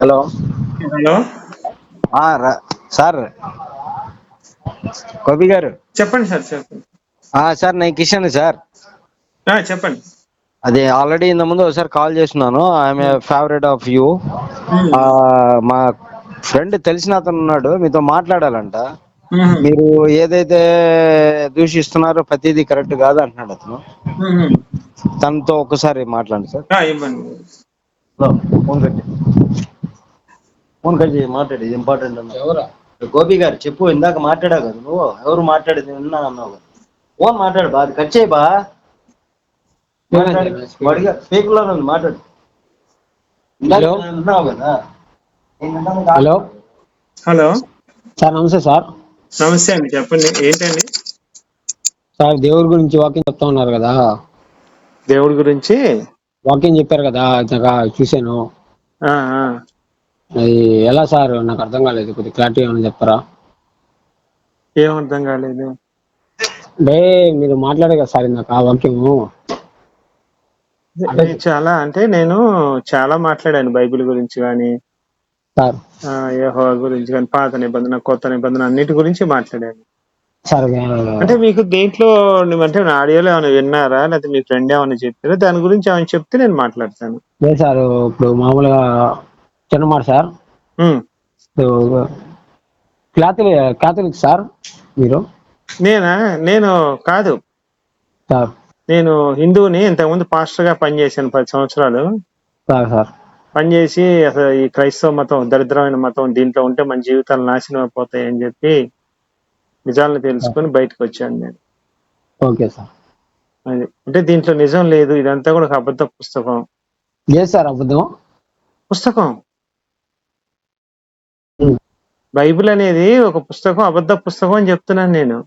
Hello. Hello. Sir. Gopi గారు. చెప్పండి sir చెప్పండి. ఆ, సార్ నేను కిషన్ సార్. చెప్పండి. అది ఆల్రెడీ ఇంత ముందు ఒకసారి కాల్ చేస్తున్నాను ఐఎమ్ ఫేవరెట్ ఆఫ్ యూ. మా ఫ్రెండ్ తెలిసిన అతను ఉన్నాడు. మీతో మాట్లాడాలంట. మీరు ఏదైతే దూషిస్తున్నారో ప్రతిదీ కరెక్ట్ కాదు అంటున్నాడు అతను. తనతో ఒకసారి మాట్లాడండి సార్. ఆ, ఇవ్వండి. హలో ఫోన్ కట్ చేయి. మాట్లాడి ఇంపార్టెంట్ ఎవరా? గోపి గారు చెప్పు ఇందాక మాట్లాడావు కదా నువ్వు? ఎవరు మాట్లాడేది? విన్నా అన్నావు కదా. ఫోన్ మాట్లాడు బా అది కట్ చేయి బా. వాడిగా స్పీకర్లో ఉంది మాట్లాడు. అన్నావు కదా. హలో? హలో? సార్ నమస్తే సార్. నమస్తే అండి చెప్పండి ఏంటండి? సార్ దేవుడి గురించి వాకింగ్ చెప్తా ఉన్నారు కదా. దేవుడి గురించి? వాకింగ్ చెప్పారు కదా ఇందాక చూశాను. ఆ, ఆ. అది ఎలా సార్? నాకు అర్థం కాలేదు. కొద్దిగా క్లారిటీ ఏమైనా చెప్తారా? ఏం అర్థం కాలేదు. అంటే మీరు మాట్లాడే కదా సార్ ఇందాక ఆ వాక్యము. నేను చాలా అంటే నేను చాలా మాట్లాడాను బైబిల్ గురించి కానీ సార్. యహో గురించి కానీ పాత నిబంధన కొత్త నిబంధన అన్నిటి గురించి మాట్లాడాను. సార్ అంటే మీకు దేంట్లో అంటే ఆడియోలో ఏమైనా విన్నారా? లేకపోతే మీ ఫ్రెండ్ ఏమైనా చెప్పారా? దాని గురించి ఏమైనా చెప్తే నేను మాట్లాడతాను. లేదు సార్ ఇప్పుడు మామూలుగా చిన్న మాట సార్. క్లాతులు క్యాథలిక్ సార్ మీరు? నేనా? నేను కాదు. సార్. నేను హిందువుని ఇంతకుముందు పాస్టర్గా పనిచేశాను పది సంవత్సరాలు. Sir sir. పనిచేసి అసలు ఈ క్రైస్తవ మతం దరిద్రమైన మతం దీంట్లో ఉంటే మన జీవితాలు నాశనం అయిపోతాయి అని చెప్పి నిజాలను తెలుసుకొని బయటకు వచ్చాను నేను. Okay sir. అది. అంటే దీంట్లో నిజం లేదు ఇదంతా కూడా ఒక అబద్ధ పుస్తకం. లేదు సార్ అబద్ధం? పుస్తకం. బైబిల్ అనేది ఒక పుస్తకం అబద్ధ పుస్తకం అని చెప్తున్నాను నేను.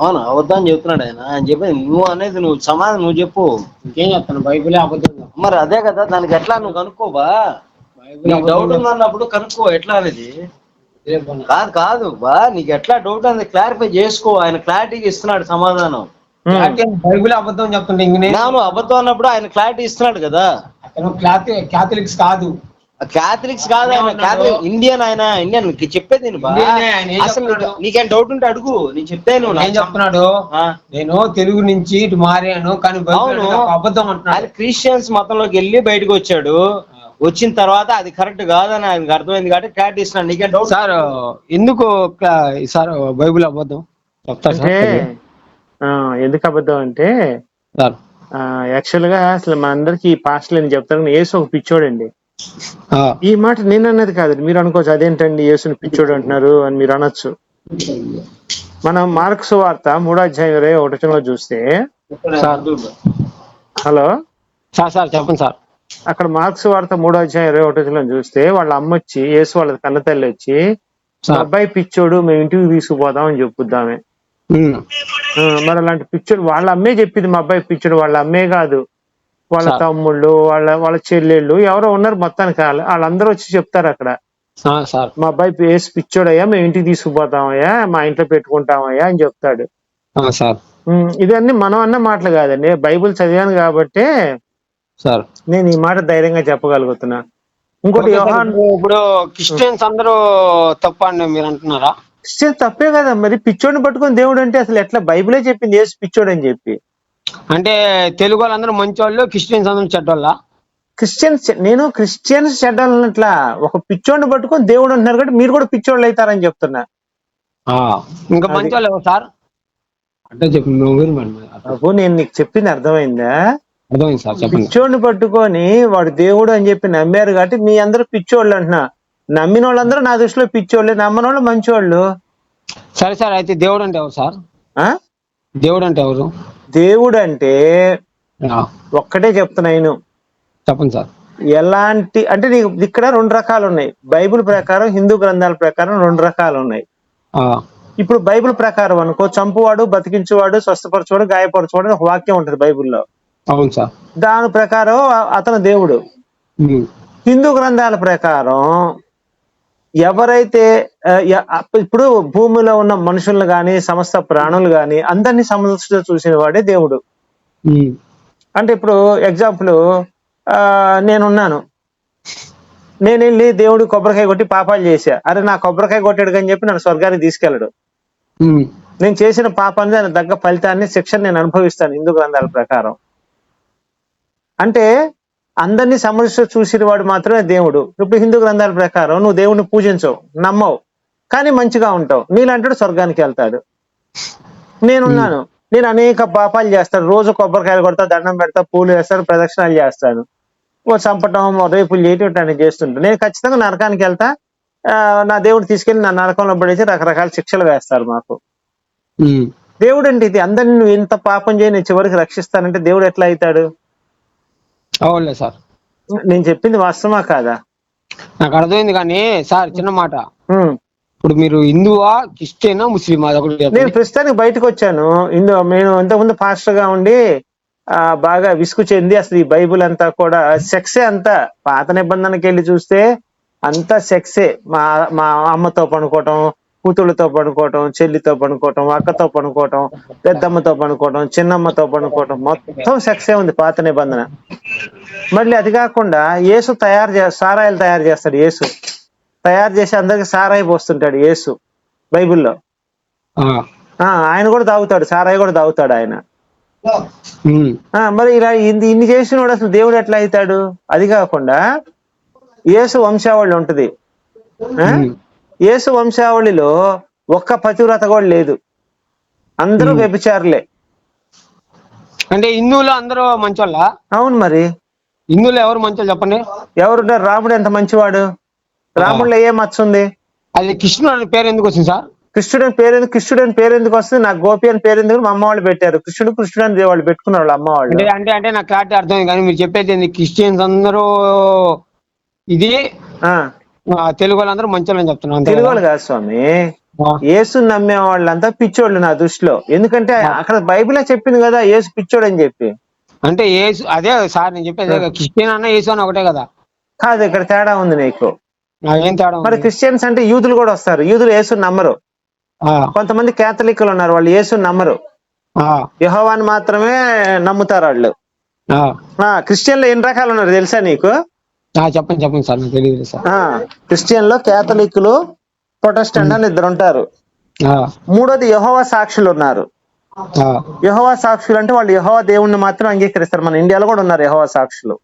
అవును? అవద్దాం చెప్తున్నాడు ఆయన. ఆయన చెప్పి నువ్వు అనేది నువ్వు సమాధానం నువ్వు చెప్పు. ఇంకేం చెప్తాను? బైబిలే అబద్ధం మరి అదే కదా దానికి ఎట్లా నువ్వు కనుక్కోబా డౌట్ అబద్ధం ఉందన్నప్పుడు కనుక్కో ఎట్లా అనేది. కాదు కాదు బా నీకు ఎట్లా డౌట్ అనేది క్లారిఫై చేసుకో. ఆయన క్లారిటీగా ఇస్తున్నాడు సమాధానం. బైబిల్ అబద్ధం చెప్తుంటే నాను అబద్ధం అన్నప్పుడు ఆయన క్లారిటీ ఇస్తున్నాడు కదా. అతను క్లాత్ క్యాథలిక్స్ కాదు. క్యాథలిక్స్ కాదు ఆయన? క్యాథలిక్ ఇండియన్ ఆయన ఇండియన్ నీకు చెప్పేది నేను అసలు? నీకు- డౌట్ ఉంటే అడుగు నేను చెప్తే నువ్వు ఏం నాకు చెప్తున్నాడు. నేను తెలుగు నుంచి ఇటు మారాను కానీ అబద్ధం ఆయన అంటున్నాడు క్రిస్టియన్స్ మతంలోకి వెళ్ళి బయటకు వచ్చాడు. వచ్చిన తర్వాత అది కరెక్ట్ కాదని ఆయనకు అర్థమైంది కాబట్టి క్లారిటీ ఇస్తున్నాడు నీకేం డౌట్ సార్ ఎందుకు సార్ బైబిల్ అబద్ధం? చెప్తారు ఆ, ఎందుకు అబద్ధం అంటే సార్. యాక్చువల్గా అసలు మా అందరికి పాస్టల్ అని చెప్తాను యేసు ఒక పిచ్చోడండి. ఈ మాట నేను అన్నది కాదు. మీరు అనుకోవచ్చు అదేంటండి యేసుని పిచ్చోడు అంటున్నారు అని మీరు అనొచ్చు. మనం మార్క్స్ వార్త మూడో అధ్యాయం ఇరవై ఒకటిలో చూస్తే హలో? సార్ సార్ చెప్పండి సార్. అక్కడ మార్క్స్ వార్త మూడో అధ్యాయం ఇరవై ఒకటిలో చూస్తే వాళ్ళ అమ్మ వచ్చి యేసు వాళ్ళ కన్న తల్లి వచ్చి అబ్బాయి పిచ్చోడు మేము ఇంటికి తీసుకుపోదాం అని చెప్పుద్దామే. మరి అలాంటి పిచ్చోడు వాళ్ళ అమ్మే చెప్పింది మా అబ్బాయి పిచ్చోడు వాళ్ళ అమ్మే కాదు. వాళ్ళ. తమ్ముళ్ళు వాళ్ళ వాళ్ళ చెల్లెళ్ళు ఎవరో ఉన్నారు మొత్తానికి వాళ్ళ- వాళ్ళందరూ వచ్చి చెప్తారు అక్కడ. మా అబ్బాయి వేసి పిచ్చోడయ్యా మేము ఇంటికి తీసుకుపోతామయ్యా మా ఇంట్లో పెట్టుకుంటామయ్యా అని చెప్తాడు. ఇదన్నీ మనం అన్న మాటలు కాదండి. బైబిల్ చదివాను కాబట్టే సార్. నేను ఈ మాట ధైర్యంగా చెప్పగలుగుతున్నా. ఇంకోటి ఇప్పుడు- క్రిస్టియన్స్ అందరూ తప్పండి మీరు అంటున్నారా? క్రిస్టియన్ తప్పే కదా మరి పిచ్చోడిని పట్టుకొని దేవుడు అంటే అసలు ఎట్లా? బైబిలే చెప్పింది ఏసు పిచ్చోడు అని చెప్పి. అంటే తెలుగు వాళ్ళందరూ మంచి వాళ్ళు క్రిస్టియన్స్ అందరూ చెడ్డోళ్ళ? క్రిస్టియన్స్ నేను క్రిస్టియన్స్ చెడ్డాలన్నట్లా ఒక పిచ్చోడిని పట్టుకొని దేవుడు అంటున్నారు కాబట్టి మీరు కూడా పిచ్చోళ్ళు అవుతారని చెప్తున్నా. ఇంకా మంచి వాళ్ళు సార్? అంటే చెప్పి నేను నీకు చెప్పింది అర్థమైందా? అర్థమైంది సార్ పిచ్చోడిని పట్టుకొని వాడు దేవుడు అని చెప్పి నమ్మారు కాబట్టి మీ అందరూ పిచ్చోళ్ళు అంటున్నా. నమ్మిన వాళ్ళందరూ నా దృష్టిలో పిచ్చోళ్ళే నమ్మని వాళ్ళు మంచోళ్ళు. సరే సార్ అయితే దేవుడు అంటే ఎవరు సార్? దేవుడు అంటే ఎవరు? దేవుడు అంటే ఒక్కటే చెప్తున్నా నేను. చెప్పండి సార్. ఎలాంటి అంటే నీకు ఇక్కడ రెండు రకాలు ఉన్నాయి బైబిల్ ప్రకారం హిందూ గ్రంథాల ప్రకారం రెండు రకాలు ఉన్నాయి ఇప్పుడు బైబిల్ ప్రకారం అనుకో చంపువాడు బతికించువాడు స్వస్థపరచువాడు గాయపరచువాడు అని ఒక వాక్యం ఉంటుంది బైబిల్లో. అవును సార్. దాని ప్రకారం అతను దేవుడు. హిందూ గ్రంథాల ప్రకారం ఎవరైతే ఇప్పుడు భూమిలో ఉన్న మనుషులను గాని సమస్త ప్రాణులు గాని అందరినీ సమస్య చూసిన వాడే దేవుడు. అంటే ఇప్పుడు ఎగ్జాంపుల్ ఆ, నేనున్నాను. నేను వెళ్ళి దేవుడు కొబ్బరికాయ కొట్టి పాపాలు చేశా. అరే నా కొబ్బరికాయ కొట్టాడు అని చెప్పి నన్ను స్వర్గానికి తీసుకెళ్ళడు. నేను చేసిన పాపాన్ని దానికి తగ్గ ఫలితాన్ని శిక్షను నేను అనుభవిస్తాను హిందూ గ్రంథాల ప్రకారం. అంటే అందరినీ సమస్య చూసిన వాడు మాత్రమే దేవుడు. ఇప్పుడు హిందూ గ్రంథాల ప్రకారం నువ్వు దేవుడిని పూజించవు నమ్మవు కానీ మంచిగా ఉంటావు. నీలాంటి స్వర్గానికి వెళ్తాడు. నేనున్నాను. నేను అనేక పాపాలు చేస్తాను. రోజు కొబ్బరికాయలు కొడతా దండం పెడతా పూలు వేస్తాను ప్రదక్షిణాలు చేస్తాను. ఓ చంపటం రేపులు చేయటం చేస్తుంటాను. నేను ఖచ్చితంగా నరకానికి వెళ్తా. ఆ, నా దేవుడు తీసుకెళ్ళి నా నరకంలో పడేసి రకరకాల శిక్షలు వేస్తారు మాకు. దేవుడు అంటే ఇది. అందరిని నువ్వు ఇంత పాపం చేయి నేను చివరికి రక్షిస్తానంటే దేవుడు ఎట్లా అవుతాడు? అవునులే సార్. నేను చెప్పింది వాస్తవమా కాదా? నాకు అర్థమైంది కానీ సార్ చిన్న మాట. ఇప్పుడు మీరు హిందువా క్రిస్టియనా ముస్లిమా? అదొకటి నేను. ప్రస్తుతానికి బయటకు వచ్చాను ఇందు నేను ఇంతకుముందు పాస్టర్గా ఉండి ఆ బాగా విసుగు చెంది అసలు ఈ బైబిల్ అంతా కూడా సెక్సే అంతా పాత నిబంధనకి వెళ్ళి చూస్తే అంతా సెక్సే. మా మా అమ్మతో పడుకోవటం కూతుళ్ళతో పడుకోవటం చెల్లితో పడుకోవటం అక్కతో పడుకోవటం పెద్దమ్మతో పడుకోవటం చిన్నమ్మతో పడుకోవటం మొత్తం సెక్సే ఉంది పాత నిబంధన. మళ్ళీ అది కాకుండా యేసు తయారు చే సారాయిలు తయారు చేస్తాడు యేసు. తయారు చేసి అందరికి సారాయి పోస్తుంటాడు యేసు బైబిల్లో. ఆయన కూడా తాగుతాడు సారాయి కూడా తాగుతాడు ఆయన. మరి ఇలా ఇన్ని ఇన్ని చేసిన వాడు అసలు దేవుడు ఎట్లా అవుతాడు? అది కాకుండా యేసు వంశావళి ఉంటది. యేసు వంశావళిలో ఒక్క పతివ్రత కూడా లేదు. అందరూ వ్యభిచారులే. అంటే హిందువులు అందరూ మంచోళ్ళ? అవును మరి. హిందువులు ఎవరు మంచోళ్ళు చెప్పండి? ఎవరున్నారు? రాముడు ఎంత మంచివాడు? రాముడిలో ఏ మచ్చ ఉంది? అది కృష్ణుడు అనే పేరు ఎందుకు వచ్చింది సార్? కృష్ణుడు అని పేరు ఎందుకు కృష్ణుడు అని పేరు ఎందుకు వస్తుంది? నాకు గోపి అని పేరు ఎందుకు? మా అమ్మ వాళ్ళు పెట్టారు. కృష్ణుడు కృష్ణుడు అని వాళ్ళు పెట్టుకున్నారు వాళ్ళ అమ్మ వాళ్ళు. అంటే అంటే అంటే నాకు క్లారిటీ అర్థమైంది కానీ మీరు చెప్పేది ఏంది? క్రిస్టియన్స్ అందరూ ఇది తెలుగు వాళ్ళందరూ మంచోళ్ళు అని చెప్తున్నాను తెలుగు? వాళ్ళు కాదు స్వామి. యేసు నమ్మే వాళ్ళంతా పిచ్చోళ్ళు నా దృష్టిలో. ఎందుకంటే అక్కడ బైబిలే చెప్పింది కదా యేసు పిచ్చోడు అని చెప్పి. అంటే ఏసు అదే సార్ నేను చెప్పేది క్రిస్టియన్ అన్న యేసు అన్న ఒకటే కదా? కాదు ఇక్కడ తేడా ఉంది నీకు. ఏం తేడా మరి? క్రిస్టియన్స్ అంటే యూదులు కూడా వస్తారు యూదులు యేసు నమ్మరు. కొంతమంది కేథలిక్లు ఉన్నారు వాళ్ళు యేసు నమ్మరు. యెహోవాని మాత్రమే నమ్ముతారు వాళ్ళు. క్రిస్టియన్లు ఎన్ని రకాలు ఉన్నారు తెలుసా నీకు? చెప్పండి చెప్పండి సార్ నాకు తెలియదు సార్. ఆ క్రిస్టియన్లో కేథలిక్లు ప్రొటెస్టెంట్ అని ఇద్దరు ఉంటారు. మూడోది యెహోవా సాక్షులు ఉన్నారు. యెహోవా సాక్షులు అంటే వాళ్ళు యెహోవా దేవుణ్ణి మాత్రం అంగీకరిస్తారు. మన ఇండియాలో కూడా ఉన్నారు యెహోవా సాక్షులు.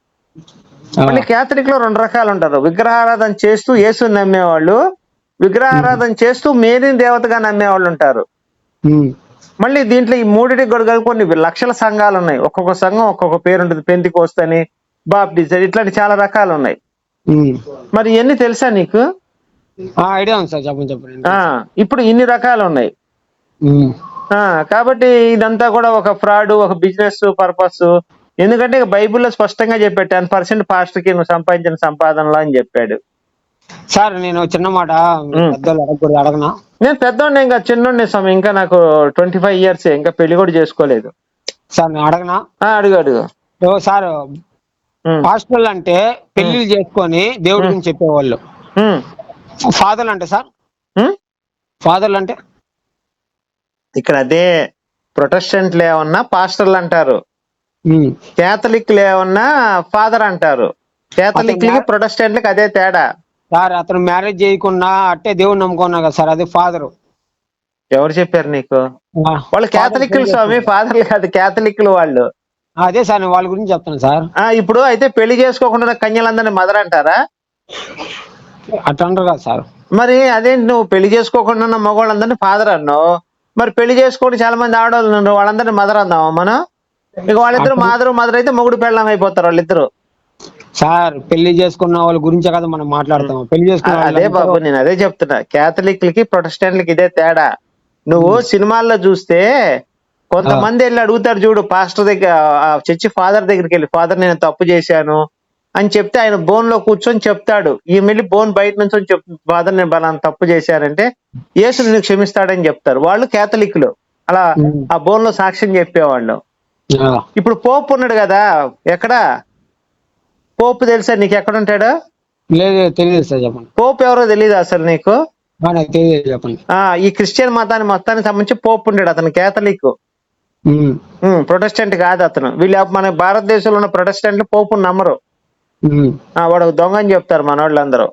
మళ్ళీ కేథలిక్లో రెండు రకాలు ఉంటారు. విగ్రహారాధన చేస్తూ యేసుని నమ్మేవాళ్ళు విగ్రహారాధన చేస్తూ మేరీని దేవతగా నమ్మేవాళ్ళు ఉంటారు. మళ్ళీ దీంట్లో ఈ మూడిటికి కూడా కొన్ని లక్షల సంఘాలు ఉన్నాయి. ఒక్కొక్క సంఘం ఒక్కొక్క పేరు ఉంటుంది. పెంతి కోస్తని బాప్టిజం ఇట్లాంటి చాలా రకాలు ఉన్నాయి. మరి ఇవన్నీ తెలుసా నీకు? ఆ, ఐడియా ఉంది సార్ చెప్పండి చెప్పండి. ఆ ఇప్పుడు ఇన్ని రకాలు ఉన్నాయి కాబట్టి ఇదంతా కూడా ఒక ఫ్రాడ్ ఒక బిజినెస్ పర్పస్. ఎందుకంటే బైబిల్లో స్పష్టంగా చెప్పాడు టెన్ పర్సెంట్ పాస్టర్కి నువ్వు సంపాదించిన సంపాదనలో అని చెప్పాడు. సార్ నేను చిన్న మాట. పెద్దోళ్ళు అడగనా? నేను పెద్దోడిని ఇంకా చిన్నోడిని స్వామి ఇంకా నాకు ట్వంటీ ఫైవ్ ఇయర్స్ ఇంకా పెళ్ళి కూడా చేసుకోలేదు. సార్ నేను అడగనా? అడుగు అడుగు. సార్ హాస్టల్ అంటే పెళ్ళిళ్ళు చేసుకొని దేవుడి గురించి చెప్పేవాళ్ళు. ఉమ్, ఫాదర్లు అంటే సార్. ఫాదర్లు అంటే ఇక్కడ అదే ప్రొటెస్టెంట్లు ఏమన్నా పాస్టర్లు అంటారు. కేథలిక్లు ఏమన్నా ఫాదర్ అంటారు. కేథలిక్లకి ప్రొటెస్టెంట్లకి అదే తేడా. సార్ అతను మ్యారేజ్ చేయకుండా అట్టే దేవుడు నమ్ముకున్నా కదా సార్ అది ఫాదర్. ఎవరు చెప్పారు నీకు? వాళ్ళు కేథలిక్లు స్వామి ఫాదర్లు కాదు కేథలిక్లు వాళ్ళు. అదే సార్ నేను వాళ్ళ గురించి చెప్తాను సార్. ఆ ఇప్పుడు అయితే పెళ్ళి చేసుకోకుండా కన్యలందరినీ మదర్ అంటారా? అట్లా అంటారు కదా సార్. మరి అదేంటి నువ్వు పెళ్ళి చేసుకోకుండా ఉన్న మగవాళ్ళందరినీ ఫాదర్ అన్నావు. మరి పెళ్ళి చేసుకోండి చాలా మంది ఆడవాళ్ళు ఉన్నారు వాళ్ళందరినీ మదర్ అందామా మనం? ఇక వాళ్ళిద్దరు మాదరు మదర్ అయితే మొగుడు పెళ్ళం అయిపోతారు వాళ్ళిద్దరు. సార్ పెళ్ళి చేసుకున్న వాళ్ళ గురించే కదా మనం మాట్లాడతాం. పెళ్ళి చేసుకున్న అదే బాబు నేను అదే చెప్తున్నా. కేథలిక్లకి ప్రొటెస్టెంట్లకి ఇదే తేడా. నువ్వు సినిమాల్లో చూస్తే కొంతమంది వెళ్ళి అడుగుతారు చూడు పాస్టర్ దగ్గర చర్చి ఫాదర్ దగ్గరికి వెళ్ళి ఫాదర్ నేను తప్పు చేశాను అని చెప్తే ఆయన బోన్లో కూర్చొని చెప్తాడు. ఈ వెళ్ళి బోన్ బయట నుంచి చెప్ ఫాదర్ నేను బలాన్ని తప్పు చేశానంటే యేసు నిన్ను క్షమిస్తాడని చెప్తారు. వాళ్ళు కేథలిక్లు అలా. ఆ బోన్లో సాక్ష్యం చెప్పేవాళ్ళు. ఇప్పుడు పోప్ ఉన్నాడు కదా ఎక్కడ? పోప్ తెలుసా నీకు ఎక్కడ ఉంటాడు? లేదు తెలియదు సార్ చెప్పండి. పోప్ ఎవరో తెలియదు అసలు నీకు? ఆ, నాకు తెలియదు చెప్పండి. ఈ క్రిస్టియన్ మతాన్ని మొత్తానికి సంబంధించి పోప్ ఉంటాడు అతను కేథలిక్ ప్రొటెస్టెంట్ కాదు అతను. వీళ్ళు మన భారతదేశంలో ఉన్న ప్రొటెస్టెంట్లు పోపు నమ్మరు. వాడు దొంగ అని చెప్తారు మన వాళ్ళందరూ.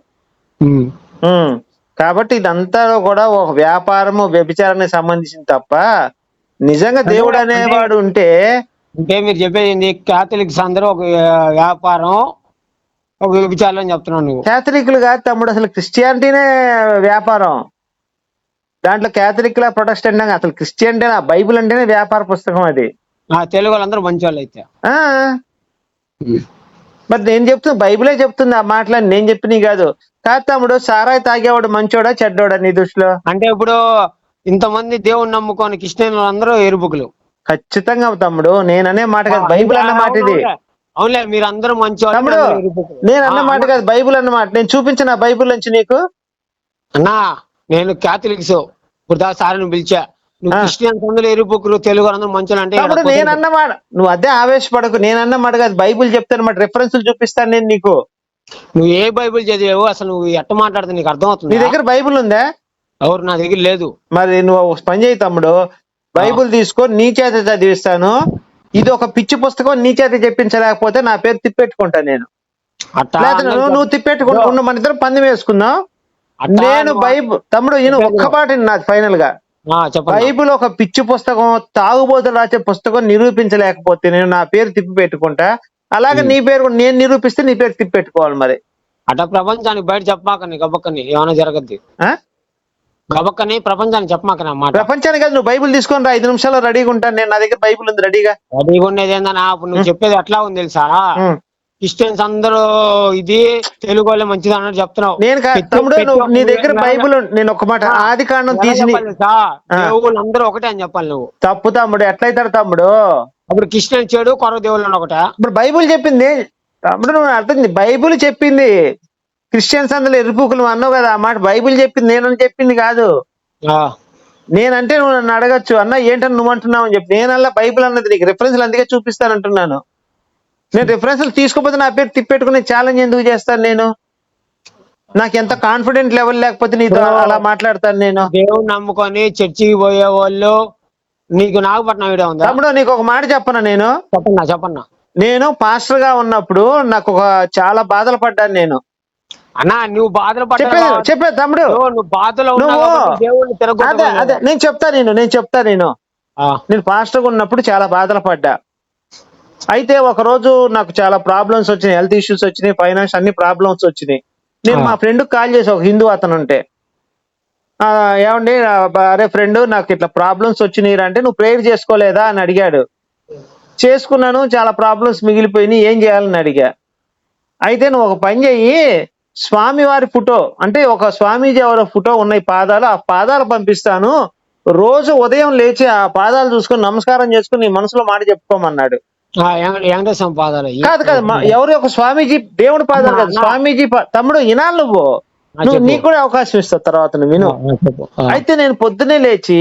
కాబట్టి ఇదంతా కూడా ఒక వ్యాపారము వ్యభిచారానికి సంబంధించింది తప్ప నిజంగా దేవుడు అనేవాడు ఉంటే అంటే మీరు చెప్పేది క్యాథలిక్స్ అందరూ ఒక వ్యా- వ్యాపారం ఒక వ్యభిచారం అని చెప్తున్నావు నువ్వు. క్యాథలిక్లు కాదు తమ్ముడు అసలు క్రిస్టియానిటీనే వ్యాపారం. దాంట్లో క్యాథలిక్ లా ప్రొటెస్టెంట్ అసలు క్రిస్టియానిటీ బైబిల్ అంటేనే వ్యాపార పుస్తకం అది. ఆ తెలుగు వాళ్ళందరూ మంచి వాళ్ళు అయితే. ఆ. మరి నేను చెప్తున్నా బైబిలే చెప్తుంది ఆ మాటలని నేను చెప్పినవి కాదు. కాదు తమ్ముడు సారాయి తాగేవాడు మంచోడా చెడ్డోడా నీ దృష్టిలో? అంటే ఇప్పుడు ఇంతమంది దేవుని నమ్ముకొని క్రిస్టియన్లు అందరూ ఎరుపుకులు ఖచ్చితంగా తమ్ముడు నేననే మాట కాదు. బైబిల్ అన్న మాట ఇది. అవునులే. మీరు అందరూ మంచి తమ్ముడు. నేను అన్న మాట కాదు బైబిల్ అన్న మాట. నేను చూపించిన బైబిల్ నుంచి నీకు? అన్నా నేను క్యాథలిక్స్ ఇప్పుడు దా సార్ నువ్వు పిలిచా. నువ్వు ఆ. క్రిస్టియన్స్ అందరూ ఎరుపుకులు తెలుగు అందరూ అంటే నువ్వు అదే ఆవేశపడకు నేను అన్న మాట కాదు బైబిల్ చెప్తాను మాట రెఫరెన్స్లు చూపిస్తాను నేను నీకు. నువ్వు ఏ బైబిల్ చదివావు అసలు నువ్వు ఎట్ట మాట్లాడితే నీకు అర్థం నీ అవుతుంది దగ్గర బైబిల్ ఉందా? ఎవరు నా దగ్గర లేదు. మరి నువ్వు పని చేయి తమ్ముడు బైబిల్ తీసుకో నీ చేత చదివిస్తాను. ఇది ఒక పిచ్చి పుస్తకం నీ చేత చెప్పించలేకపోతే నా పేరు తిప్పెట్టుకుంటా నేను. నువ్వు తిప్పెట్టుకుంటా మన ఇద్దరం పందెం వేసుకుందాం. నేను బైబిల్ తమ్ముడు ఈయన ఒక్క పాట నాది ఫైనల్గా. బైబిల్ ఒక పిచ్చి పుస్తకం తాగుబోతులు రాసే పుస్తకం నిరూపించలేకపోతే నేను నా పేరు తిప్పి పెట్టుకుంటా. అలాగే నీ పేరు నేను నిరూపిస్తే నీ పేరు తిప్పి పెట్టుకోవాలి మరి. అట్ట ప్రపంచానికి బయట చెప్పమాకని గబక్కని ఏమైనా జరగద్ది? గబక్కని ప్రపంచానికి చెప్పమాకని అన్నమాట ప్రపంచానికి కాదు నువ్వు బైబిల్ తీసుకొని రా ఐదు నిమిషాల్లో రెడీగా ఉంటాను. నేను నా దగ్గర బైబిల్ ఉంది రెడీగా. రెడీగా ఉండేది ఏందన్నా? నువ్వు చెప్పేది ఎట్లా ఉంది తెలుసా. క్రిస్టియన్స్ అందరూ ఇది తెలుగు వాళ్ళే మంచిది అన్నట్టు చెప్తున్నావు. నేను కా- పెట్టి- తమ్ముడు నువ్వు నీ దగ్గర బైబిల్ ఉంది. నేను ఒక మాట ఆది కాండం తీసి. దేవుళ్ళు అందరూ ఒకటే అని చెప్పాలి నువ్వు. తప్పు తమ్ముడు ఎట్లయితాడు తమ్ముడు? అప్పుడు క్రిస్టియన్ చెడు కొరవ దేవుళ్ళు ఒకటే. ఇప్పుడు బైబిల్ చెప్పింది తమ్ముడు నువ్వు అర్థం చే- బైబిల్ చెప్పింది క్రిస్టియన్స్ అందరూ ఎరుపుకులు అన్నావు కదా ఆ మాట బైబిల్ చెప్పింది నేను చెప్పింది కాదు. ఆ, నేనంటే నువ్వు నన్ను అడగచ్చు అన్న ఏంటని నువ్వు అంటున్నావు అని చెప్పి నేనల్లా బైబిల్ అన్నది నీకు రిఫరెన్స్లు అందుకే చూపిస్తానంటున్నాను. నేను రిఫరెన్స్లు తీసుకోకపోతే నా పేరు తిప్పెట్టుకునే ఛాలెంజ్ ఎందుకు చేస్తాను నేను? నాకు ఎంత కాన్ఫిడెంట్ లెవెల్ లేకపోతే నీతో అలా మాట్లాడతాను నేను. దేవుని నమ్ముకొని చర్చికి పోయే వాళ్ళు నీకు నాగపట్నం వీడియో ఉందా? తమ్ముడు నీకు ఒక మాట చెప్పనా నేను? చెప్పన్నా చెప్పన్నా. నేను పాస్టర్గా ఉన్నప్పుడు నాకు ఒక చాలా బాధలు పడ్డాను నేను. అన్నా నువ్వు బాధలు చెప్పేది పడ్డా చెప్పేది తమ్ముడు. నువ్వు బాధలో అదే అదే నేను చెప్తా నేను నేను చెప్తా నేను. నేను పాస్టర్గా ఉన్నప్పుడు చాలా బాధలు పడ్డా. అయితే ఒక రోజు నాకు చాలా ప్రాబ్లమ్స్ వచ్చినాయి హెల్త్ ఇష్యూస్ వచ్చినాయి ఫైనాన్స్ అన్ని ప్రాబ్లమ్స్ వచ్చినాయి. నేను. మా ఫ్రెండ్ కాల్ చేసి ఒక హిందూ అతను ఉంటే. ఏమండి అరే ఫ్రెండ్ నాకు ఇట్లా ప్రాబ్లమ్స్ వచ్చినాయి అంటే నువ్వు ప్రేయర్ చేసుకోలేదా అని అడిగాడు. చేసుకున్నాను చాలా ప్రాబ్లమ్స్ మిగిలిపోయినాయి ఏం చేయాలని అడిగా. అయితే నువ్వు ఒక పని చెయ్యి స్వామి వారి ఫోటో అంటే ఒక స్వామీజీ ఎవరో ఫోటో ఉన్నాయి పాదాలు ఆ పాదాలు పంపిస్తాను. రోజు ఉదయం లేచి ఆ పాదాలు చూసుకొని నమస్కారం చేసుకుని నీ మనసులో మాట చెప్పుకోమన్నాడు. వెంకటేశ్వరం పాదాలు అయ్యి. కాదు కాదు ఎవరి ఒక స్వామీజీ దేవుడి పాదాలు కాదు. స్వామీజీ తమ్ముడు వినాలి నువ్వు నువ్వు. నీకు కూడా అవకాశం ఇస్తావు తర్వాత నువ్వు విను. అయితే నేను పొద్దునే లేచి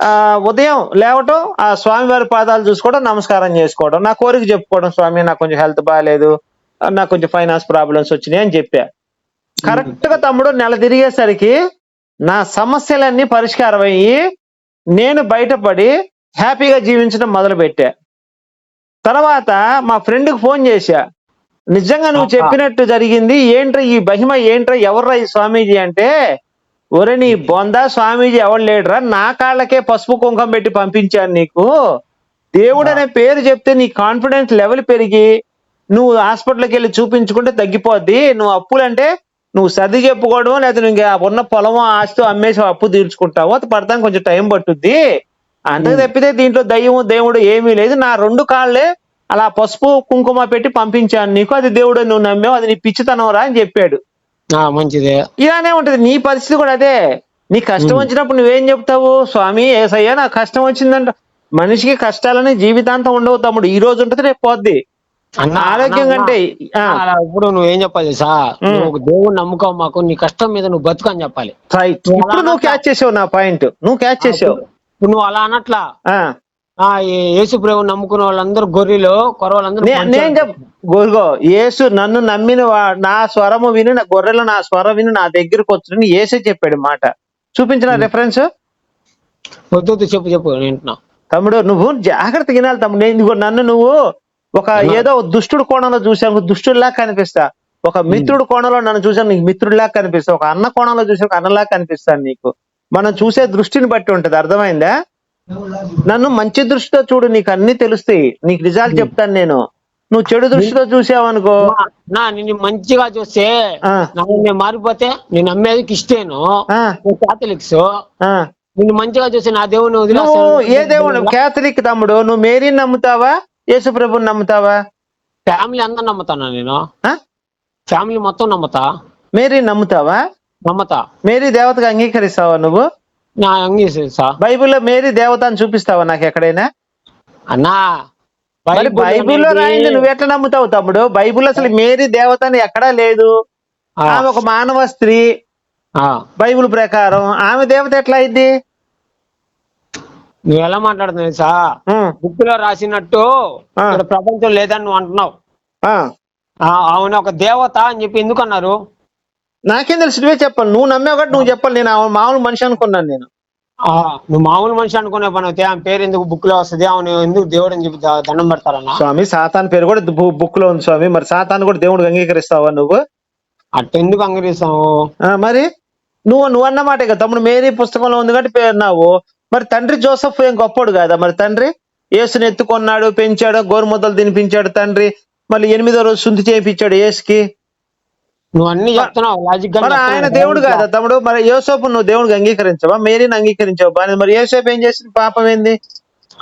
ఆ ఉదయం లేవటం ఆ స్వామివారి పాదాలు చూసుకోవడం నమస్కారం చేసుకోవడం నా కోరిక చెప్పుకోవడం స్వామి నాకు కొంచెం హెల్త్ బాగాలేదు నాకు కొంచెం ఫైనాన్స్ ప్రాబ్లమ్స్ వచ్చినాయి అని చెప్పా కరెక్ట్గా తమ్ముడు నెల తిరిగేసరికి నా సమస్యలన్నీ పరిష్కారం అయ్యి నేను బయటపడి హ్యాపీగా జీవించడం మొదలు పెట్టా తర్వాత మా ఫ్రెండ్కి ఫోన్ చేశా. నిజంగా నువ్వు. చెప్పినట్టు జరిగింది. ఏంట్రా ఈ మహిమ? ఏంట్రా? ఎవర్రా ఈ స్వామీజీ అంటే? ఒరే నీ బొందా స్వామీజీ ఎవరు లేడురా? నా కాళ్ళకే పసుపు కుంకం పెట్టి పంపించాను నీకు. దేవుడు అనే పేరు చెప్తే నీ కాన్ఫిడెన్స్ లెవెల్ పెరిగి నువ్వు హాస్పిటల్కి వెళ్ళి చూపించుకుంటే తగ్గిపోద్ది. నువ్వు అప్పులంటే నువ్వు సర్ది చెప్పుకోవడం లేదా నువ్వు ఇంకా ఉన్న పొలమో ఆస్తి అమ్మేసి అప్పు తీర్చుకుంటావు అది పడతానికి కొంచెం టైం పట్టుద్ది. అంతే తప్పితే దీంట్లో దయ్యము దేవుడు ఏమీ లేదు. నా రెండు కాళ్ళే అలా పసుపు కుంకుమ పెట్టి పంపించాను. నీకు అది దేవుడు నువ్వు నమ్మావు అది నీ పిచ్చితనం రా అని చెప్పాడు. ఆ, మంచిదే. ఇలానే ఉంటది. నీ పరిస్థితి కూడా అదే. నీ కష్టం వచ్చినప్పుడు నువ్వేం చెప్తావు? స్వామి ఏసయ్యా నాకు కష్టం వచ్చిందంట. మనిషికి కష్టాలని జీవితాంతం ఉండవు తమ్ముడు. ఈ రోజు ఉంటుంది రేపు పోద్ది. అన్నా, ఆరోగ్యం కంటే ఇప్పుడు నువ్వేం చెప్పాలి సా నువ్వు దేవుడు నమ్ముకో మాకు నీ కష్టం మీద నువ్వు బతుకు అని చెప్పాలి. ఇప్పుడు నువ్వు క్యాచ్ చేసావు నా పాయింట్ నువ్వు క్యాచ్ చేసావు. ఇప్పుడు నువ్వు అలా అనట్లా యేసు ప్రభు నమ్ముకున్న వాళ్ళందరూ గొర్రెలు కొరవాళ్ళందరూ నేను చెప్ గోరుగో యేసు నన్ను నమ్మిన వా- నా స్వరము విని నా గొర్రెలు నా స్వరం విని నా దగ్గరకు వచ్చి ఏసే చెప్పాడు మాట. చూపించిన రెఫరెన్స్ వద్దు చెప్పు చెప్పు నేను వింటున్నా. తమ్ముడు నువ్వు జాగ్రత్త వినాలి తమ్ముడు. నేను నన్ను నువ్వు ఒక ఏదో దుష్టుడు కోణంలో చూసాను దుష్టుడిలా కనిపిస్తా. ఒక మిత్రుడు కోణంలో నన్ను చూసాను నీకు మిత్రుడిలా కనిపిస్తా. ఒక అన్న కోణంలో చూసి ఒక అన్నలా కనిపిస్తాను నీకు. మనం చూసే దృష్టిని బట్టి ఉంటది. అర్థమైందా? నన్ను మంచి దృష్టితో చూడు నీకు అన్ని తెలుస్తాయి. నీకు నిజాలు చెప్తాను నేను. నువ్వు చెడు దృష్టితో చూసావనుకో. నా- నిన్ను మంచిగా చూస్తే నేను మారిపోతే నేను అమ్మేది క్రిస్టియను ఆ, క్యాథలిక్స్. నిన్ను మంచిగా చూసి నా దేవుని నువ్వు ఏ దేవుడు కేథలిక్ తమ్ముడు. నువ్వు మేరీని నమ్ముతావా? యేసు ప్రభుని నమ్ముతావా? ఫ్యామిలీ అందరు నమ్ముతానా నేను? ఫ్యామిలీ మొత్తం నమ్ముతా? మేరీ నమ్ముతావా? నమ్ముతా. మేరీ దేవతగా అంగీకరిస్తావా నువ్వు? నా అంగీకరిస్తా. బైబిల్లో మేరీ దేవత అని చూపిస్తావా నాకు ఎక్కడైనా? అన్నా మరి బైబిల్లో రాయింది నువ్వు ఎట్లా నమ్ముతావు తమ్ముడు? బైబిల్ అసలు మేరీ దేవత అని ఎక్కడా లేదు. ఆమె ఒక మానవ స్త్రీ. ఆ. బైబిల్ ప్రకారం. ఆమె దేవత ఎట్లా అయింది? నువ్వు ఎలా మాట్లాడుతున్నావు సా బుక్లో రాసినట్టు ప్రపంచం లేదని నువ్వు అంటున్నావు. అవును ఒక దేవత అని చెప్పి ఎందుకు అన్నారు? నాకేం తెలుసు నువ్వే చెప్పాలి. నువ్వు నమ్మావు కాబట్టి నువ్వు చెప్పాలి. నేను ఆమె మామూలు మనిషి అనుకున్నాను నేను. ఆ, నువ్వు మామూలు మనిషి అనుకునే పని అయితే ఆమె పేరు ఎందుకు బుక్లో వస్తుంది? ఆమె ఎందుకు దేవుడు అని చెప్పి ద- దండం పెడతారన్నా స్వామి సాతాన్ పేరు కూడా బు- బుక్లో ఉంది స్వామి. మరి సాతాన్ కూడా దేవుడికి అంగీకరిస్తావా నువ్వు? అట్ట ఎందుకు అంగీకరిస్తావు? ఆ, మరి? నువ్వు నువ్వు అన్నమాటే కదా. తమ్ముడు మేరీ పుస్తకంలో ఉంది కాబట్టి పేరున్నావు మరి తండ్రి జోసఫ్ ఏం గొప్పోడు కాదా మరి తండ్రి? యేసుని ఎత్తుకొన్నాడు పెంచాడు గోరుముద్దలు తినిపించాడు తండ్రి. మళ్ళీ ఎనిమిదో రోజు శుద్ధి చేయించాడు యేసుకి. నువ్వు అన్ని చెప్తున్నావు లాజిక్గా మరి ఆయన దేవుడు కాదా తమ్ముడు. మరి యోసేపు నువ్వు దేవుడికి అంగీకరించవా? మేరీని అంగీకరించవా? మరి- మరి యోసేపు ఏం చేసింది? పాపం ఏంది?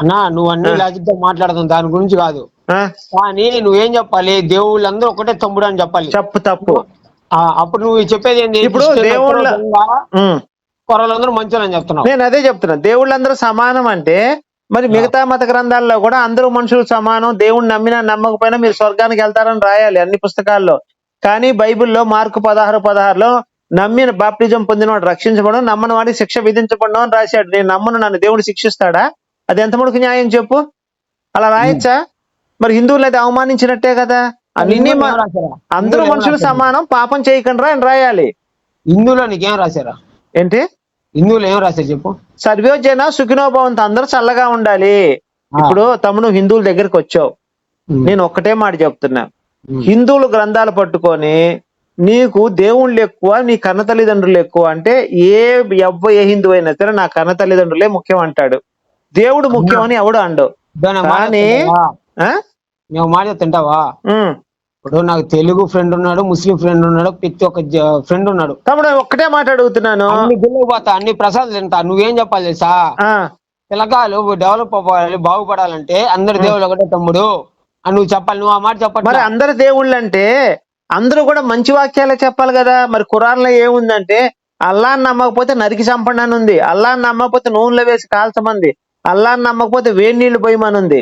అన్నా నువ్వు అన్ని లాజిక్గా మాట్లాడుతావు దాని గురించి కాదు. ఆ. కానీ నువ్వేం చెప్పాలి? దేవుళ్ళందరూ ఒకటే తమ్ముడు అని చెప్పాలి. తప్పు తప్పు. ఆ, అప్పుడు నువ్వు చెప్పేది ఏంది? ఇప్పుడు క్రిస్టియన్ దేవుళ్ళ- ఉమ్. కొరలందరూ మంచోళ్ళు అని చెప్తున్నావు. నేను అదే చెప్తున్నా దేవుళ్ళందరూ సమానం అంటే మరి మిగతా మత గ్రంథాల్లో కూడా అందరూ మనుషులు సమానం. దేవుణ్ణి నమ్మినా నమ్మకపోయినా మీరు స్వర్గానికి వెళ్తారని రాయాలి అన్ని పుస్తకాల్లో. కానీ బైబిల్లో మార్కు పదహారు పదహారులో నమ్మిన బాప్టిజం పొందినవాడు రక్షించబడం నమ్మని వాడికి శిక్ష విధించబడడం అని రాశాడు. నేను నమ్మను నన్ను దేవుడు శిక్షిస్తాడా? అది ఎంత మటుకు న్యాయం చెప్పు? అలా రాయొచ్చా? మరి హిందువులు అయితే అవమానించినట్టే కదా? అన్ని? అందరూ మనుషులు? సమానం పాపం చేయకండి అని రాయాలి. హిందువులో నీకేం రాశారా? ఏంటి? హిందువులు ఏం రాశారు చెప్పు? సర్వోజన సుఖినోభవంతో అందరూ చల్లగా ఉండాలి. ఇప్పుడు తమ్ముడు హిందువుల దగ్గరికి వచ్చావు. నేను ఒక్కటే మాట చెప్తున్నా. హిందువులు గ్రంథాలు పట్టుకొని నీకు దేవుళ్ళు ఎక్కువ నీ కన్న తల్లిదండ్రులు ఎక్కువ అంటే ఏ ఎవ్వ ఏ హిందువు అయినా సరే నా కన్న తల్లిదండ్రులే ముఖ్యం అంటాడు. దేవుడు ముఖ్యం అని ఎవడు అండు కానీ-? నువ్వు మాట తింటావా ఉమ్. ఇప్పుడు నాకు తెలుగు ఫ్రెండ్ ఉన్నాడు ముస్లిం ఫ్రెండ్ ఉన్నాడు ప్రతి ఒక్క ఫ్రెండ్ ఉన్నాడు. తమ్ముడు ఒక్కటే మాట అడుగుతున్నాను. అన్ని గుళ్ళకి పోతా అన్ని ప్రసాద్ తింటా నువ్వేం చెప్పాలి తెలుసా? ఆ. పిల్లకాయలు డెవలప్ అవ్వాలి బాగుపడాలంటే అందరి దేవుళ్ళు ఒకటే తమ్ముడు. నువ్వు చెప్పాలి నువ్వు ఆ మాట మరి చెప్పట్లే అందరు దేవుళ్ళు అంటే అందరూ కూడా మంచి వాక్యాలే చెప్పాలి కదా. మరి ఖురాన్లో ఏముందంటే అల్లాని నమ్మకపోతే నరికి చంపండి అని ఉంది అల్లాని నమ్మకపోతే నూనెలో వేసి కాల్చమంది. అల్లాని నమ్మకపోతే వేడి నీళ్ళు పోయమని ఉంది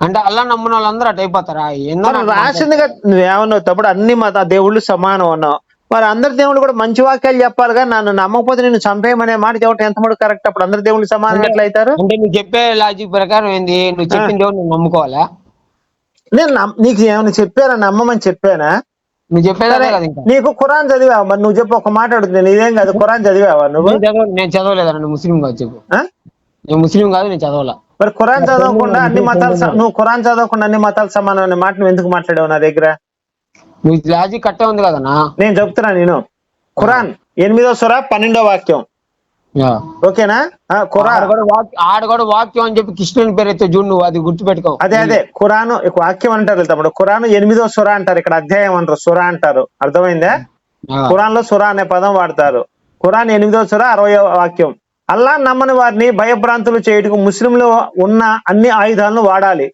అంటే అల్లా నమ్మిన వాళ్ళందరూ అటు అయిపోతారా? ఏందో మరి నాకు రాసింది కదా. నువ్వేమన్నావు తప్పుడు అన్ని మత దేవుళ్ళు సమానం అన్నావు. మరి అందరి దేవుళ్ళు కూడా మంచి వాక్యాలు చెప్పాలిగా నన్ను నమ్మకపోతే నేను చంపేయమనే మాట చెప్పడం ఎంత మటుకు కరెక్ట్ అప్పుడు అందరి దేవుళ్ళు సమానం ఎట్లా అవుతారు అంటే నువ్వు చెప్పే లాజిక్ ప్రకారం ఏంది? నువ్వు చెప్పిన దేవుడు నువ్వు నమ్ముకోవాలా? నేను నీకు ఏమైనా చెప్పారా నమ్మమని చెప్పానా? నువ్వు చెప్పేదే కదా ఇంకా. నీకు ఖురాన్ చదివావా? మరి నువ్వు చెప్పు ఒక మాట అడుగుతుంది ఇదేం కాదు ఖురాన్ చదివావా నువ్వు? నేను చదవ- నేను చదవలేదా నువ్వు ముస్లిం కాదు చెప్పు? నేను ముస్లిం కాదు నేను చదవాలా. మరి ఖురాన్ చదవకుండా అన్ని మతాలు నువ్వు ఖురాన్ చదవకుండా అన్ని మతాలు సమానం అనే మాట నువ్వు ఎందుకు మాట్లాడావు నా దగ్గర? నువ్వు లాజిక్ కట్టే ఉంది కదనా నేను చెప్తున్నా నేను. ఖురాన్ ఎనిమిదో సుర పన్నెండో వాక్యం. ఓకేనా? ఖురాన్. ఆడ కూడా వాక్యం అని చెప్పి కృష్ణుని పేరు అయితే చూడు నువ్వు అది గుర్తుపెట్టుకో. అదే అదే. ఖురాన్ వాక్యం అంటారు తమ్ముడు. ఖురాన్ ఎనిమిదో సుర అంటారు. ఇక్కడ అధ్యాయం అంటారు. సుర అంటారు. అర్థమైందా. ఖురాన్లో సుర అనే పదం వాడతారు. ఖురాన్ ఎనిమిదో సుర అరవై వాక్యం. అల్లా నమ్మని వారిని భయభ్రాంతులు చేయటకు ముస్లింలు ఉన్న అన్ని ఆయుధాలను వాడాలి.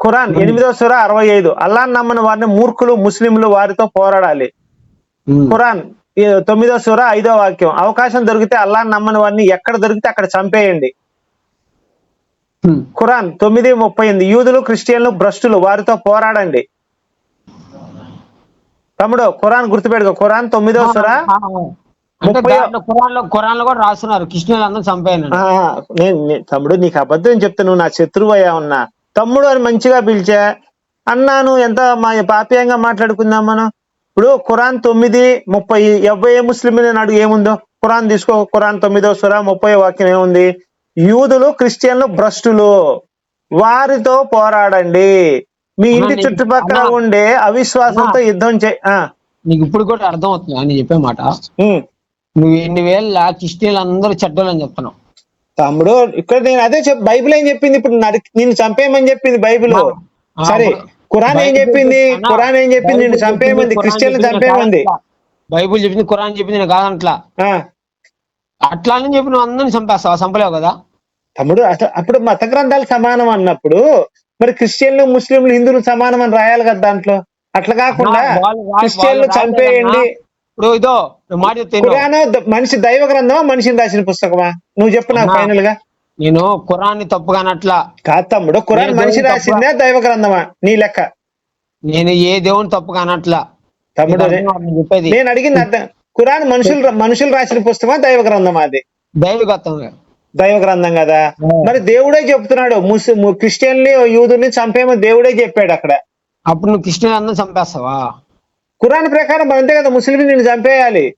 ఖురాన్ ఎనిమిదో సుర అరవై ఐదు. అల్లా నమ్మని వారిని మూర్ఖులు ముస్లింలు వారితో పోరాడాలి. ఖురాన్ తొమ్మిదో సుర ఐదో వాక్యం. అవకాశం దొరికితే అల్లా నమ్మని వారిని ఎక్కడ దొరికితే అక్కడ చంపేయండి. ఖురాన్ తొమ్మిది ముప్పై ఎనిమిది. యూదులు క్రిస్టియన్లు భ్రష్టులు వారితో పోరాడండి. తమ్ముడు ఖురాన్ గుర్తుపెట్టుకో. ఖురాన్ తొమ్మిదో సుర ఖురాన్లో కూడా రాస్తున్నారు. నేను తమ్ముడు నీకు అబద్ధం చెప్తా నువ్వు నా శత్రువయ్యా ఉన్నా. తమ్ముడు అని మంచిగా పిలిచా అన్నాను ఎంత మా పాపీయంగా మాట్లాడుకుందాం మనం? ఇప్పుడు ఖురాన్ తొమ్మిది ముప్పై ఎవ్వై ముస్లిం నాడు ఏముందో? ఖురాన్ తీసుకో ఖురాన్ తొమ్మిదో సుర ముప్పై వాక్యం ఏముంది? యూదులు క్రిస్టియన్లు భ్రష్టులు. వారితో పోరాడండి. మీ ఇంటి చుట్టుపక్కల. ఉండే అవిశ్వాసంతో. యుద్ధం చే నీకు ఇప్పుడు కూడా అర్థం అవుతుంది అని చెప్పే మాట. నువ్వు ఎన్ని వేల క్రిస్టియన్లు అందరూ చెడ్డోళ్ళని చెప్తున్నావు. తమ్ముడు ఇక్కడ నేను అదే చెప్ బైబిల్ ఏం చెప్పింది? ఇప్పుడు నిన్ను చంపేయమని చెప్పింది బైబిల్. సరే. ఖురాన్ ఏం చెప్పింది? ఖురాన్ ఏం చెప్పింది? బైబిల్ చంపేయమంది చెప్పింది, చంపేయమంది. బైబిల్ చెప్పింది ఖురాన్ చెప్పింది నేను కాదంట్లా. అట్లా అని చెప్పి నువ్వు అందరిని చంపేస్తావా? చంపలేవు కదా? తమ్ముడు అప్పుడు మత గ్రంథాలు సమానం అన్నప్పుడు మరి క్రిస్టియన్లు ముస్లింలు హిందువులు సమానం అని రాయాలి కదా దాంట్లో? అట్లా కాకుండా క్రిస్టియన్లు చంపేయండి. ఇప్పుడు ఇదో నేను మాట మనిషి దైవ గ్రంథమా మనిషిని రాసిన పుస్తకమా? నువ్వు చెప్పు నాకు. ఫైనల్గా నేను ఖురాన్ తప్పుగానట్లా కాదు తమ్ముడు ఖురాన్ నేను మనిషి రాసిందే దైవ గ్రంథమా నీ లెక్క. నేను ఏ దేవుని తప్పుగానట్లా. తమ్ముడు నేను చెప్పేది. నేను అడిగింది అర్థం. ఖురాన్ మనుషులు మనుషులు రాసిన పుస్తకమా దైవ గ్రంథమా అది? దైవగతం దైవ గ్రంథం కదా. మరి దేవుడే చెప్తున్నాడు ముస్లిం క్రిస్టియన్లు యూదుల్ని చంపేమని దేవుడే చెప్పాడు అక్కడ. అప్పుడు నువ్వు క్రిస్టియన్ అందరూ చంపేస్తావా? ఖురాన్ ప్రకారం అంతే కదా ముస్లిం నిన్ను చంపేయాలి.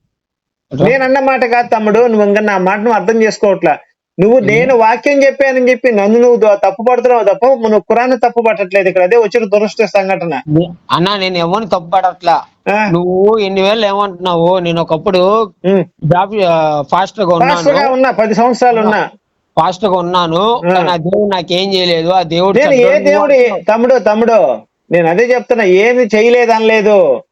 నేను అన్న మాట కాదు తమ్ముడు నువ్వు ఇంకా నా మాట నువ్వు అర్థం చేసుకోవట్లా. నువ్వు నేను వాక్యం చెప్పానని చెప్పి నన్ను నువ్వు తప్పు పడుతున్నావు తప్ప నువ్వు ఖురాన్ తప్పు పట్టట్లేదు ఇక్కడ. అదే వచ్చిన దురదృష్ట సంఘటన. నే- అన్నా నేను ఎవరిని తప్పు పడట్లా? నువ్వు ఎన్ని వేలు ఏమంటున్నావు? నేను ఒకప్పుడు. జాబ్ ఫాస్ట్గా ఉన్నా పది సంవత్సరాలు ఉన్నా. ఫాస్ట్గా ఉన్నాను. కానీ ఆ దేవుడు నాకేం చేయలేదు. ఆ దేవుడు ఏ దేవుడి తమ్ముడు తమ్ముడు నేను అదే చెప్తున్నా. ఏమి చేయలేదనలేదు.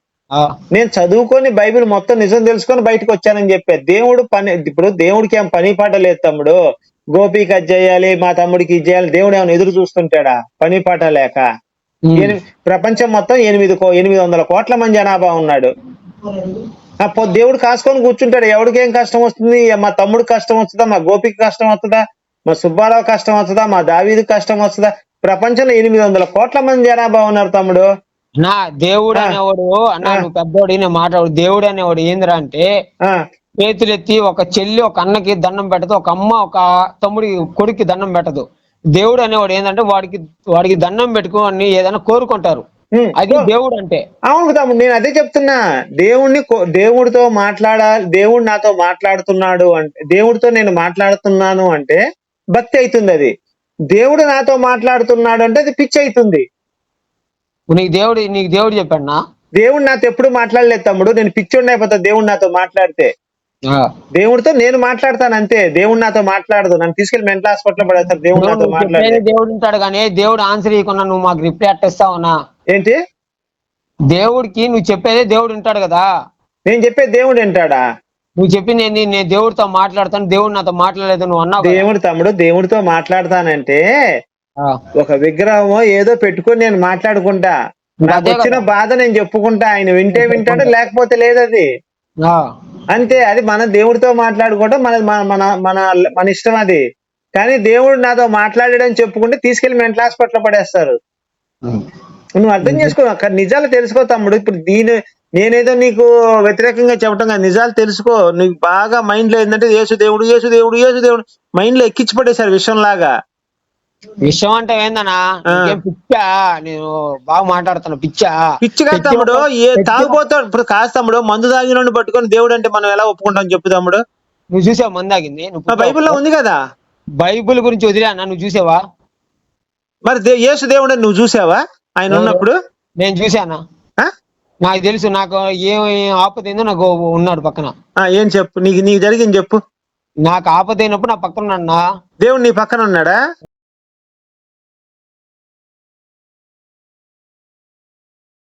నేను చదువుకొని బైబిల్ మొత్తం నిజం తెలుసుకొని బయటకు వచ్చానని చెప్పా. దేవుడు పని ఇప్పుడు దేవుడికి ఏం పని పాట లేదు తమ్ముడు. గోపికి అది చేయాలి మా తమ్ముడికి ఇది చేయాలి. దేవుడు ఏమైనా ఎదురు చూస్తుంటాడా? పని పాట లేక. ప్రపంచం మొత్తం ఎనిమిది కో- ఎనిమిది వందల కోట్ల మంది జనాభా ఉన్నాడు. దేవుడు కాసుకొని కూర్చుంటాడు. ఎవరికి ఏం కష్టం వస్తుంది? మా తమ్ముడికి కష్టం వస్తుందా? మా గోపికి కష్టం వస్తుందా? మా సుబ్బారావు కష్టం వస్తుందా? మా దావీది కష్టం వస్తుందా? ప్రపంచంలో ఎనిమిది వందల కోట్ల మంది జనాభా ఉన్నారు తమ్ముడు. నా దేవుడు. అనేవాడు అన్నా. నువ్వు పెద్దోడు నేను మాట్లాడు. దేవుడు అనేవాడు ఏందిరా అంటే చేతులెత్తి ఒక చెల్లి ఒక అన్నకి దండం పెట్టదు ఒక అమ్మ ఒక తమ్ముడి కొడుక్కి దండం పెట్టదు. దేవుడు అనేవాడు ఏంటంటే వాడికి వాడికి దండం పెట్టుకోని ఏదైనా కోరుకుంటారు. అది దేవుడు అంటే. అవును తమ్ముడు నేను అదే చెప్తున్నా. దేవుణ్ణి దేవుడితో మాట్లాడాలి దేవుడు నాతో మాట్లాడుతున్నాడు అంటే దేవుడితో నేను మాట్లాడుతున్నాను అంటే భక్తి అవుతుంది అది. దేవుడు నాతో మాట్లాడుతున్నాడు అంటే అది పిచ్చి అవుతుంది. నీకు దేవుడు నీకు దేవుడు చెప్పాడునా? దేవుడు నాతో ఎప్పుడు మాట్లాడలేదు తమ్ముడు. నేను పిచ్చోడిని అయిపోతా దేవుడు నాతో మాట్లాడితే. దేవుడితో నేను మాట్లాడతాను అంతే. దేవుడు నాతో మాట్లాడదు. నన్ను తీసుకెళ్ళి మెంటల్ హాస్పిటల్ పడేస్తారు. దేవుడు నాతో చెప్పేది దేవుడు ఉంటాడు కానీ దేవుడు ఆన్సర్ ఇవ్వకుండా నువ్వు మాకు రిప్లై అట్టేస్తావునా ఏంటి? దేవుడికి నువ్వు చెప్పేదే దేవుడు ఉంటాడు కదా. నేను చెప్పే దేవుడు వింటాడా? నువ్వు చెప్పింది ఏంది? నేను దేవుడితో మాట్లాడతాను దేవుడు నాతో మాట్లాడలేదు నువ్వు అన్నావు. దేవుడు తమ్ముడు దేవుడితో మాట్లాడతానంటే. ఒక విగ్రహం ఏదో పెట్టుకొని నేను మాట్లాడుకుంటా. నాకు వచ్చిన. బాధ నేను చెప్పుకుంటా. ఆయన వింటే వింటాడు లేకపోతే లేదు అది. అంతే అది మన దేవుడితో మాట్లాడుకోవడం మన మన మన మన మన ఇష్టం అది. కానీ దేవుడు నాతో మాట్లాడాడని చెప్పుకుంటే తీసుకెళ్ళి మెంటల్ హాస్పిటల్ పడేస్తారు. నువ్వు అర్థం చేసుకో అక్కడ నిజాలు తెలుసుకో తమ్ముడు. ఇప్పుడు దీని నేనేదో నీకు వ్యతిరేకంగా చెప్పటం కాదు. నిజాలు తెలుసుకో. నీకు బాగా మైండ్లో ఏంటంటే యేసు దేవుడు యేసు దేవుడు యేసు దేవుడు మైండ్లో ఎక్కించి పడేశారు విషయం లాగా విషయం అంటే ఏందన్నా పిచ్చా? నేను బాగా మాట్లాడుతున్నా పిచ్చా? పిచ్చిగా తమ్ముడు ఏ తాగుపోతాడు ఇప్పుడు కాదు తమ్ముడు మందు తాగినోడిని పట్టుకొని దేవుడు అంటే మనం ఎలా ఒప్పుకుంటాం చెప్పు తమ్ముడు. నువ్వు చూసావు నువ్వు ఆ బైబిల్లో ఉంది కదా. బైబిల్ గురించి వదిలే అన్న నువ్వు చూసావా? మరి యేసు దేవుడు నువ్వు చూసావా? ఆయన ఉన్నప్పుడు? నేను చూసానా ఆ? నాకు తెలుసు నాకు ఏం ఆపద ఏందో నాకు ఉన్నాడు పక్కన. ఏం చెప్పు? నీకు నీకు జరిగింది చెప్పు. నాకు ఆపద అయినప్పుడు నా పక్కన ఉన్నాడు దేవుడు నీ పక్కన ఉన్నాడా?